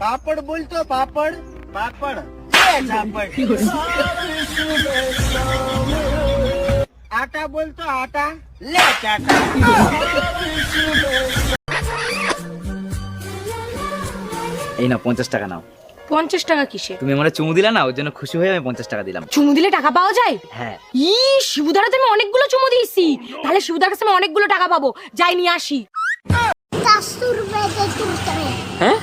পাপড় বলতো পাপড় পাপড় আটা বলতো আটা લે এই না পঞ্চাশ টাকা নাও। পঞ্চাশ টাকা কিসে তুমি আমার চুমু দিলা না ওর জন্য খুশি হয়ে আমি পঞ্চাশ টাকা দিলাম। চুমু দিলে টাকা পাওয়া যায়? হ্যাঁ। ই শিবুদারা তো আমি অনেকগুলো চুমু দিয়েছি। তাহলে শিবুদার কাছে আমি অনেকগুলো টাকা পাবো। যাই নিয়ে আসি। হ্যাঁ?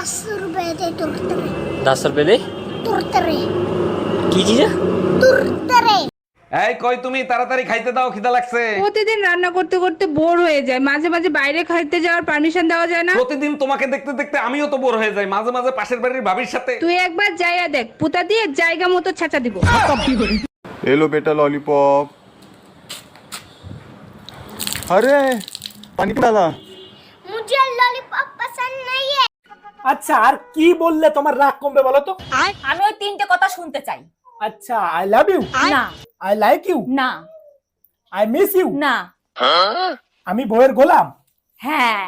Dasur bede turtere. Dasur bede? Turtere. কি জিজা তুরতারে এই কই তুমি তাড়াতাড়ি খাইতে দাও খিদা লাগছে প্রতিদিন রান্না করতে করতে বোর হয়ে যায় মাঝে মাঝে বাইরে খাইতে যাওয়ার পারমিশন দেওয়া যায় না প্রতিদিন তোমাকে দেখতে দেখতে আমিও তো বোর হয়ে যাই মাঝে মাঝে পাশের বাড়ির ভাবির সাথে তুই একবার যাইয়া দেখ পুতা দিয়ে জায়গা মতো ছাঁচা দিব এলো বেটা ললিপপ আরে পানি ডালা আচ্ছা আর কি বললে তোমার রাগ কমবে বলো তো? আমি ওই তিনটে কথা শুনতে চাই। আচ্ছা আই লাভ ইউ না। আই লাইক ইউ না। আই মিস ইউ না। আমি বইয়ের গোলাম। হ্যাঁ।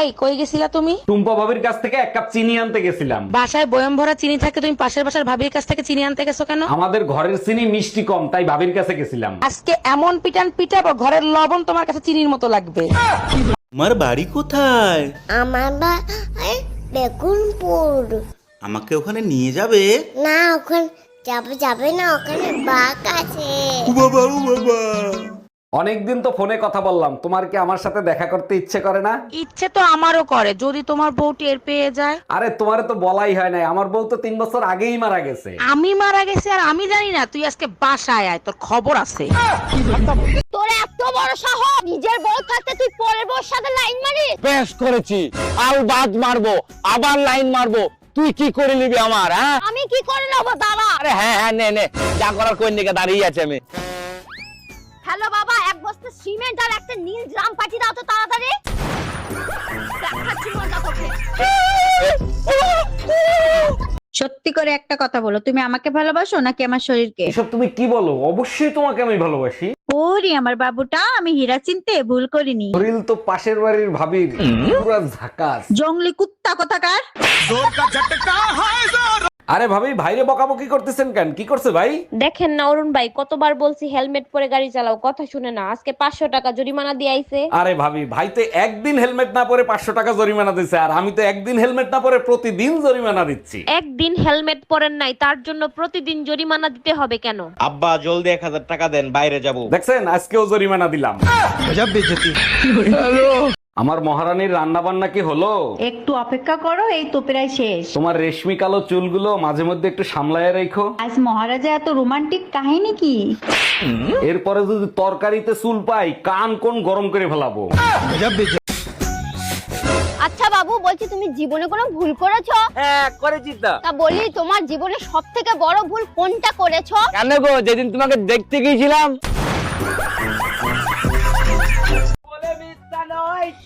এই কই গেছিলা তুমি? টুম্পা ভাবির কাছ থেকে এক কাপ চিনি আনতে গেছিলাম। বাসায় বয়ম ভরা চিনি থাকে তুমি পাশের বাসার ভাবির কাছ থেকে চিনি আনতে গেছো কেন? আমাদের ঘরের চিনি মিষ্টি কম তাই ভাবির কাছে গেছিলাম। আজকে এমন পিটান পিটাবো ঘরের লবণ তোমার কাছে চিনির মতো লাগবে। তোমার বাড়ি কোথায়? আমার বাড়ি বেগুনপুর। আমাকে ওখানে নিয়ে যাবে? না ওখানে যাবে যাবে না ওখানে বাঘ আছে। বাবা বাবা। অনেকদিন তো ফোনে কথা বললাম। তোমার কি আমার সাথে দেখা করতে ইচ্ছে করে না? ইচ্ছে তো আমারও করে যদি তোমার বউ টের পেয়ে যায়। আরে তোমারে তো বলাই হয় নাই। আমার বউ তো তিন বছর আগেই মারা গেছে। আমি মারা গেছি আর আমি জানি না তুই আজকে বাসায় আয় তোর খবর আছে। তোর এত বড় সাহস! নিজের বউ থাকতে তুই পরের বউর সাথে লাইন মারিস? বেশ করেছি। আর বাদ মারবো আবার লাইন মারবো। তুই কি করে নিবি আমার হ্যাঁ? আমি কি করে নেব দাঁড়া আরে হ্যাঁ হ্যাঁ নে নে। যা করার কোন দিকে দাঁড়িয়ে আছে আমি। হ্যালো বাবা। সিমেন্ট আর একটা নীল ড্রাম পাঠিয়ে দাও তো তাড়াতাড়ি। দেখাচ্ছি মজা তোকে সত্যি করে একটা কথা বলো তুমি আমাকে ভালোবাসো নাকি আমার শরীরকে? এসব তুমি কি বলো? অবশ্যই তোমাকে আমি ভালোবাসি। ওরে আমার বাবুটা আমি হীরা চিনতে ভুল করিনি। শরীর তো পাশের বাড়ির ভাবির পুরা ঝাকাস। জঙ্গলি কুত্তা কথাকার? আরে ভাবি ভাইরে বকাবকি করতেছেন কেন? কি করছে ভাই? দেখেন না অরুণ ভাই কতবার বলছি হেলমেট পরে গাড়ি চালাও কথা শুনে না। আজকে পাঁচশো টাকা জরিমানা দিয়ে আইছে। আরে ভাবি ভাই তো একদিন হেলমেট না পরে পাঁচশো টাকা জরিমানা দিচ্ছে আর আমি তো একদিন হেলমেট না পরে প্রতিদিন জরিমানা দিচ্ছি। একদিন হেলমেট পরেন নাই তার জন্য প্রতিদিন জরিমানা দিতে হবে কেন? আব্বা জলদি এক হাজার টাকা দেন বাইরে যাব। দেখছেন? আজকেও জরিমানা দিলাম। আমার মহারানীর রান্না বান্না কি হলো? একটু অপেক্ষা করো এই তো প্রায় শেষ। তোমার রেশমি কালো চুলগুলো মাঝে মধ্যে একটু সামলায় রেখো। আজ মহারাজা এত রোমান্টিক কাহিনী কি? এরপরে যদি তরকারিতে চুল পাই কান কোন গরম করে ফেলাবো? আচ্ছা বাবু বলছি তুমি জীবনে কোনো ভুল করেছ? হ্যাঁ করেছি তো। তা বলি তোমার জীবনে সব থেকে বড় ভুল কোনটা করেছ? কেন গো যেদিন তোমাকে দেখতে গিয়েছিলাম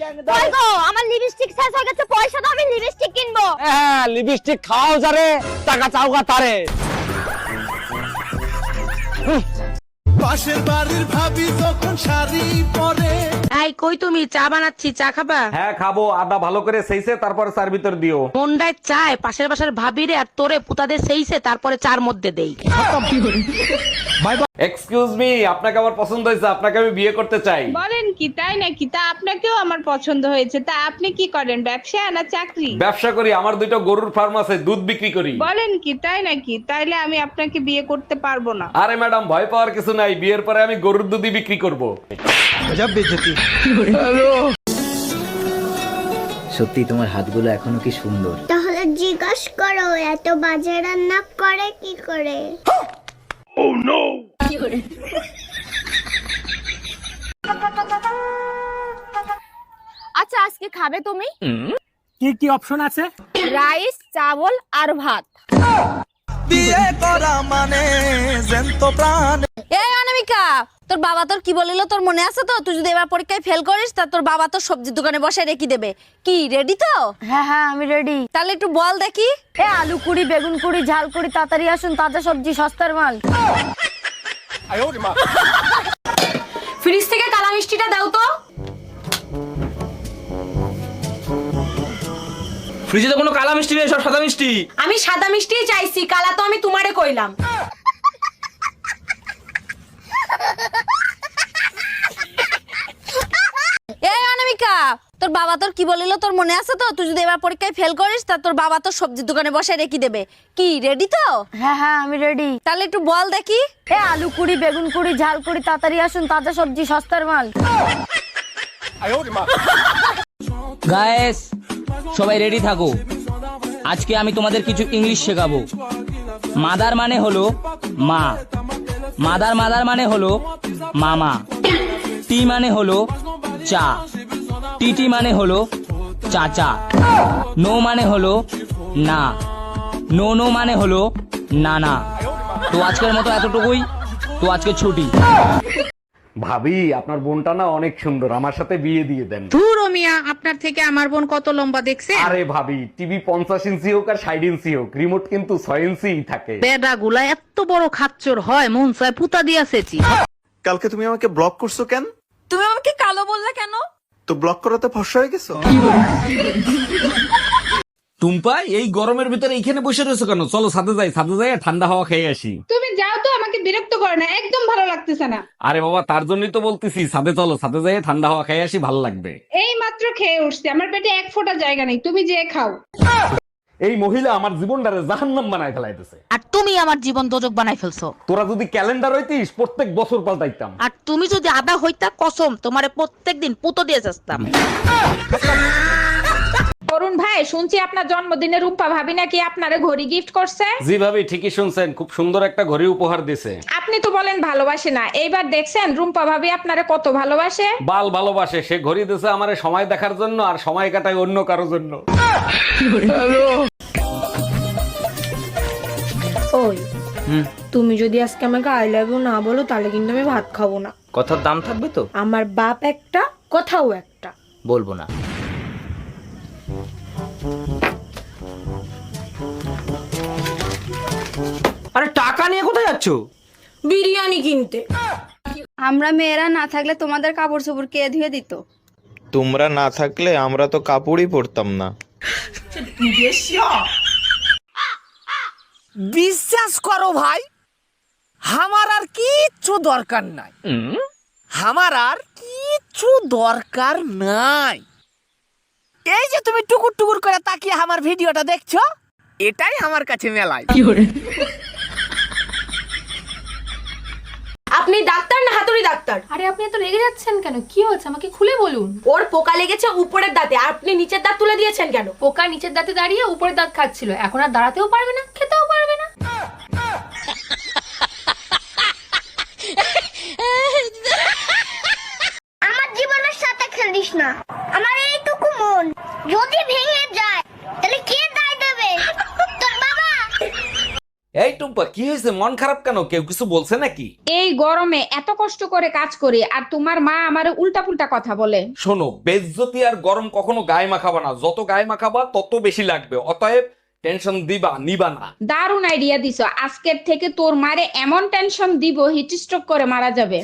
কই আমার লিপস্টিক শেষ হয়ে গেছে পয়সা দাও আমি লিপস্টিক কিনবো। হ্যাঁ লিপস্টিক খাওয়াও যারে টাকা চাওগা তারে। পাশের বাড়ির ভাবি যখন শাড়ি পরে এই কই তুমি? চা বানাচ্ছি চা খাবা? হ্যাঁ খাব আদা ভালো করে সেইছে তারপরে চার ভিতর দিও। মন্ডায় চায় পাশের বাসার ভাবিরে আর তোরে পুতাদের সেইছে তারপরে চার মধ্যে দেই। এক্সকিউজ মি আপনাকে আমার পছন্দ হয়েছে আপনাকে আমি বিয়ে করতে চাই। বলেন কি তাই নাকি? তা আপনাকেও আমার পছন্দ হয়েছে। তা আপনি কি করেন ব্যবসা না চাকরি? ব্যবসা করি আমার দুইটা গরুর ফার্ম আছে দুধ বিক্রি করি। বলেন কি তাই নাকি? তাইলে আমি আপনাকে বিয়ে করতে পারব না। আরে ম্যাডাম ভয় পাওয়ার কিছু নাই বিয়ের পরে আমি গরুর দুধই বিক্রি করব। সত্যি তোমার হাতগুলো এখনও কি সুন্দর? তাহলে জিজ্ঞাস করো এত বাজে রান্না করে কি করে? আচ্ছা আজকে খাবে তুমি? কি কি অপশন আছে? রাইস চাবল আর ভাত। বিয়ে করা মানে জ্যান্ত প্রাণ। এই অনামিকা তোর বাবা তোর কি বলিল? তোর মনে আছে তো? তুই যদি এবার পরীক্ষায় ফেল করিস তা তোর বাবা তোর সবজির দোকানে বসে রেখে দেবে। কি রেডি তো? হ্যাঁ হ্যাঁ আমি রেডি তাহলে একটু বল দেখি। এ আলু কুড়ি বেগুন কুড়ি ঝাল কুড়ি তাড়াতাড়ি আসুন তাজা সবজি সস্তার মাল। ফ্রিজ থেকে কালা মিষ্টিটা দাও তো। ফ্রিজে তো কোনো কালা মিষ্টি নেই সব সাদা মিষ্টি। আমি সাদা মিষ্টি চাইছি কালা তো আমি তোমারে কইলাম। তোর বাবা তোর কি বলিল? তোর মনে আছে তো? তুই যদি এবার পরীক্ষায় ফেল করিস তা তোর বাবা তোর সবজির দোকানে বসে রেখে দেবে। কি রেডি তো? হ্যাঁ হ্যাঁ আমি রেডি তাহলে একটু বল দেখি। এ আলু কুড়ি বেগুন কুড়ি ঝাল কুড়ি তাড়াতাড়ি আসুন তাজা সবজি সস্তার মাল। গায়েস সবাই রেডি থাকো। আজকে আমি তোমাদের কিছু ইংলিশ শেখাবো। মাদার মানে হলো মা। মাদার মাদার মানে হলো মামা। টি মানে হলো চা। টিটি মানে হলো চাচা। নো মানে হলো না। নো নো মানে হলো নানা। তো আজকের মতো এতটুকুই। তো আজকে ছুটি। ভাবি আপনার বোনটা না অনেক সুন্দর। আমার সাথে বিয়ে দিয়ে দেন। ধুর মিয়া আপনার থেকে আমার বোন কত লম্বা দেখছে আরে ভাবি টিভি পঞ্চাশ ইঞ্চি হোক আর ষাট ইঞ্চি হোক রিমোট কিন্তু ছয় ইঞ্চি থাকে। বেডা গুলা এত বড় খাচ্চর হয় মন চায় পুতা দিয়াছেছি কালকে তুমি আমাকে ব্লক করছ কেন? তুমি আমাকে কালো বললে কেন? তো ব্লক করাতে ফসা হয়ে গেছো? টুম্পা এই গরমের ভিতরে এইখানে বসে রয়েছো কেন? চলো সাথে যাই সাথে যাই ঠান্ডা হাওয়া খেয়ে আসি। তুমি যাও তো আমাকে বিরক্ত করে না একদম ভালো লাগতেছে না। আরে বাবা তার জন্যই তো বলতেছি সাথে চলো সাথে যাই ঠান্ডা হাওয়া খেয়ে আসি ভালো লাগবে। এই মাত্র খেয়ে উঠছি আমার পেটে এক ফোঁটা জায়গা নেই তুমি যে খাও। এই মহিলা আমার জীবনটারে জাহান্নাম বানায় ফেলাইতেছে। আর তুমি আমার জীবন দোজক বানাই ফেলছো। তোরা যদি ক্যালেন্ডার হইতিস প্রত্যেক বছর পাল্টাইতাম। আর তুমি যদি আদা হইতা কসম তোমারে প্রত্যেকদিন পুতো দিয়ে যাস্তাম। অরুণ ভাই শুনছি আপনার জন্মদিনে রূপা ভাবি নাকি আপনারে ঘড়ি গিফট করছে? জি ভাবি ঠিকই শুনছেন। খুব সুন্দর একটা ঘড়ি উপহার দিছে। আপনি তো বলেন ভালোবাসে না। এইবার দেখছেন রুম্পা ভাবি আপনারে কত ভালোবাসে? বাল ভালোবাসে। সে ঘড়ি দিছে আমারে সময় দেখার জন্য আর সময় কাটায় অন্য কারোর জন্য। তুমি যদি আজকে আমাকে আই লাভ ইউ না বলো তাহলে কিন্তু আমি ভাত খাব না। কথার দাম থাকবে তো? আমার বাপ একটা কথাও একটা। বলব না। আরে টাকা নিয়ে কোথায় যাচ্ছ? বিরিয়ানি কিনতে। আমরা মেয়েরা না থাকলে তোমাদের কাপড় চোপড় কে ধুয়ে দিত? তোমরা না থাকলে আমরা তো কাপড়ই পরতাম না। বিশ্বাস করো ভাই আমার আর কিচ্ছু দরকার নাই। আমার আর কিচ্ছু দরকার নাই। এই যে তুমি টুকুর টুকুর করে তাকিয়ে আমার ভিডিওটা দেখছ এটাই আমার কাছে মেলায়। আপনি ডাক্তার না হাতুড়ি ডাক্তার? আরে আপনি এত রেগে যাচ্ছেন কেন? কি হয়েছে? আমাকে খুলে বলুন। ওর পোকা লেগেছে উপরের দাঁতে আর আপনি নিচের দাঁত তুলে দিয়েছেন কেন? পোকা নিচের দাঁতে দাঁড়িয়ে উপরের দাঁত খাচ্ছিল। এখন আর দাঁড়াতেও পারবে না খেতেও পারবে না আমার জীবনের সাথে খেলিস না আমার এইটুকু মন যদি ভেঙে যায় তাহলে কে দায় দেবে তোর বাবা এই টুম্পা কি হয়েছে? মন খারাপ কেন? কেউ কিছু বলছে নাকি? এই গরমে এত কষ্ট করে কাজ করি আর তোমার মা আমার কথা বলে। শোনো বেজ্জতি আর গরম কখনো গায়ে মাখাবা না। যত গায়ে মাখাবা তত বেশি লাগবে। অতএব টেনশন দিবা নিবা না। দারুণ আইডিয়া দিছো। আজকের থেকে তোর মারে এমন টেনশন দিব হিট স্ট্রোক করে মারা যাবে।